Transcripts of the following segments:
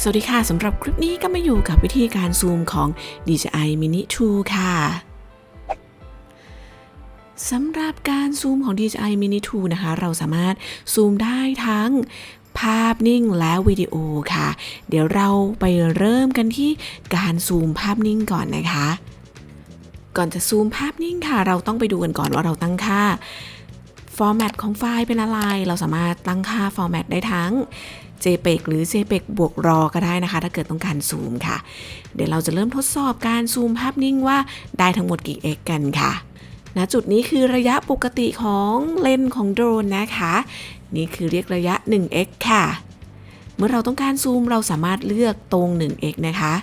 สวัสดีค่ะสำหรับคลิปนี้ก็มาอยู่กับวิธีการซูมของ DJI Mini 2 ค่ะสำหรับการซูมของ DJI Mini 2 นะคะ เราสามารถซูมได้ทั้งภาพนิ่งและวิดีโอค่ะ เดี๋ยวเราไปเริ่มกันที่การซูมภาพนิ่งก่อนนะคะ ก่อนจะซูมภาพนิ่งค่ะ เราต้องไปดูกันก่อนว่าเราตั้งค่าฟอร์แมตของไฟล์เป็นอะไร เราสามารถตั้งค่าฟอร์แมตได้ทั้ง JPEG หรือ JPEG บวกรอก็ได้นะคะ ถ้าเกิดต้องการซูมค่ะ เดี๋ยวเราจะเริ่มทดสอบการซูมภาพนิ่งว่าได้ทั้งหมดกี่ x กันค่ะณจุดนี้คือระยะปกติของเลนส์ของโดรนนะคะ นี่คือเรียกระยะ 1x ค่ะ เมื่อเราต้องการซูมเราสามารถเลือกตรง 1x นะคะ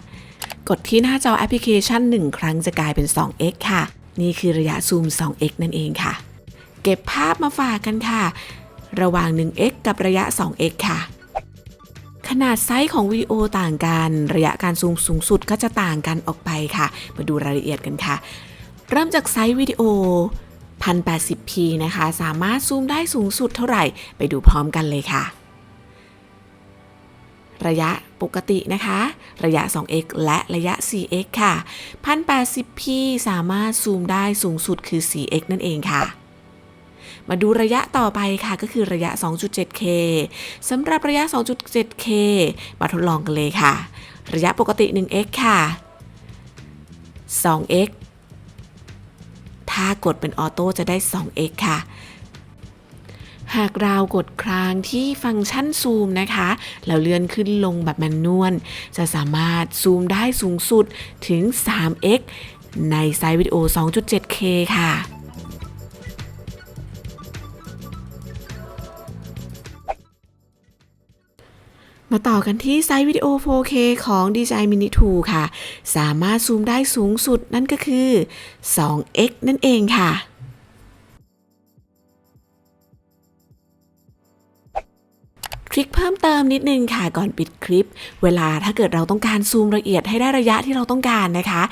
กดที่หน้าจอแอปพลิเคชัน 1 ครั้งจะกลายเป็น 2x ค่ะ นี่คือระยะซูม 2x นั่นเองค่ะ เก็บภาพมาฝากกันค่ะ ระหว่าง 1x กับระยะ 2x ค่ะ ขนาดไซส์ของวิดีโอต่างกัน ระยะการซูมสูงสุดก็จะต่างกันออกไปค่ะ มาดูรายละเอียดกันค่ะ เริ่มจากไซส์วิดีโอ 1080p นะคะ สามารถซูมได้สูงสุดเท่าไหร่ ไปดูพร้อมกันเลยค่ะ ระยะปกตินะคะ ระยะ 2x และระยะ 4x ค่ะ 1080p สามารถซูมได้สูงสุดคือ 4x นั่นเองค่ะ มาดูระยะต่อไปค่ะก็คือระยะ 2.7K สำหรับระยะ 2.7K มาทดลองกันเลยค่ะ ระยะปกติ 1x ค่ะ 2x ถ้ากดเป็นออโต้จะได้ 2x ค่ะหากเรากดครางที่ฟังก์ชันซูมนะคะ แล้วเลื่อนขึ้นลงแบบแมนนวล จะสามารถซูมได้สูงสุดถึง 3x ในไซส์วิดีโอ 2.7K ค่ะ มาต่อกันที่ไซส์วิดีโอ 4K ของ DJI Mini 2 ค่ะ สามารถซูมได้สูงสุดนั่นก็คือ 2x นั่นเองค่ะทริคเพิ่มเติมนิดนึงค่ะก่อนปิดคลิป เวลาถ้าเกิดเราต้องการซูมละเอียดให้ได้ระยะที่เราต้องการนะคะ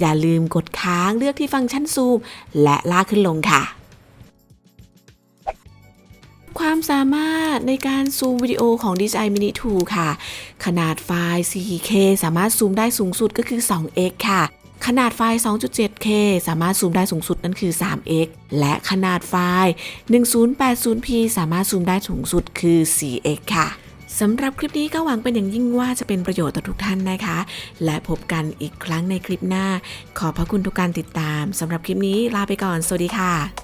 อย่าลืมกดค้างเลือกที่ฟังก์ชันซูม และลากขึ้นลงค่ะ ความสามารถในการซูมวิดีโอของ DJI Mini 2 ค่ะ ขนาดไฟล์ 4K สามารถซูมได้สูงสุดก็คือ 2x ค่ะ ขนาดไฟล์ 2.7K สามารถซูมได้สูงสุดนั่นคือ 3x และขนาดไฟล์ 1080p สามารถซูมได้สูงสุดคือ 4x ค่ะสำหรับคลิปนี้ก็หวังเป็นอย่างยิ่งว่าจะเป็นประโยชน์ต่อทุกท่านนะคะ และพบกันอีกครั้งในคลิปหน้า ขอพระคุณทุกการติดตามสำหรับคลิปนี้ลาไปก่อน สวัสดีค่ะ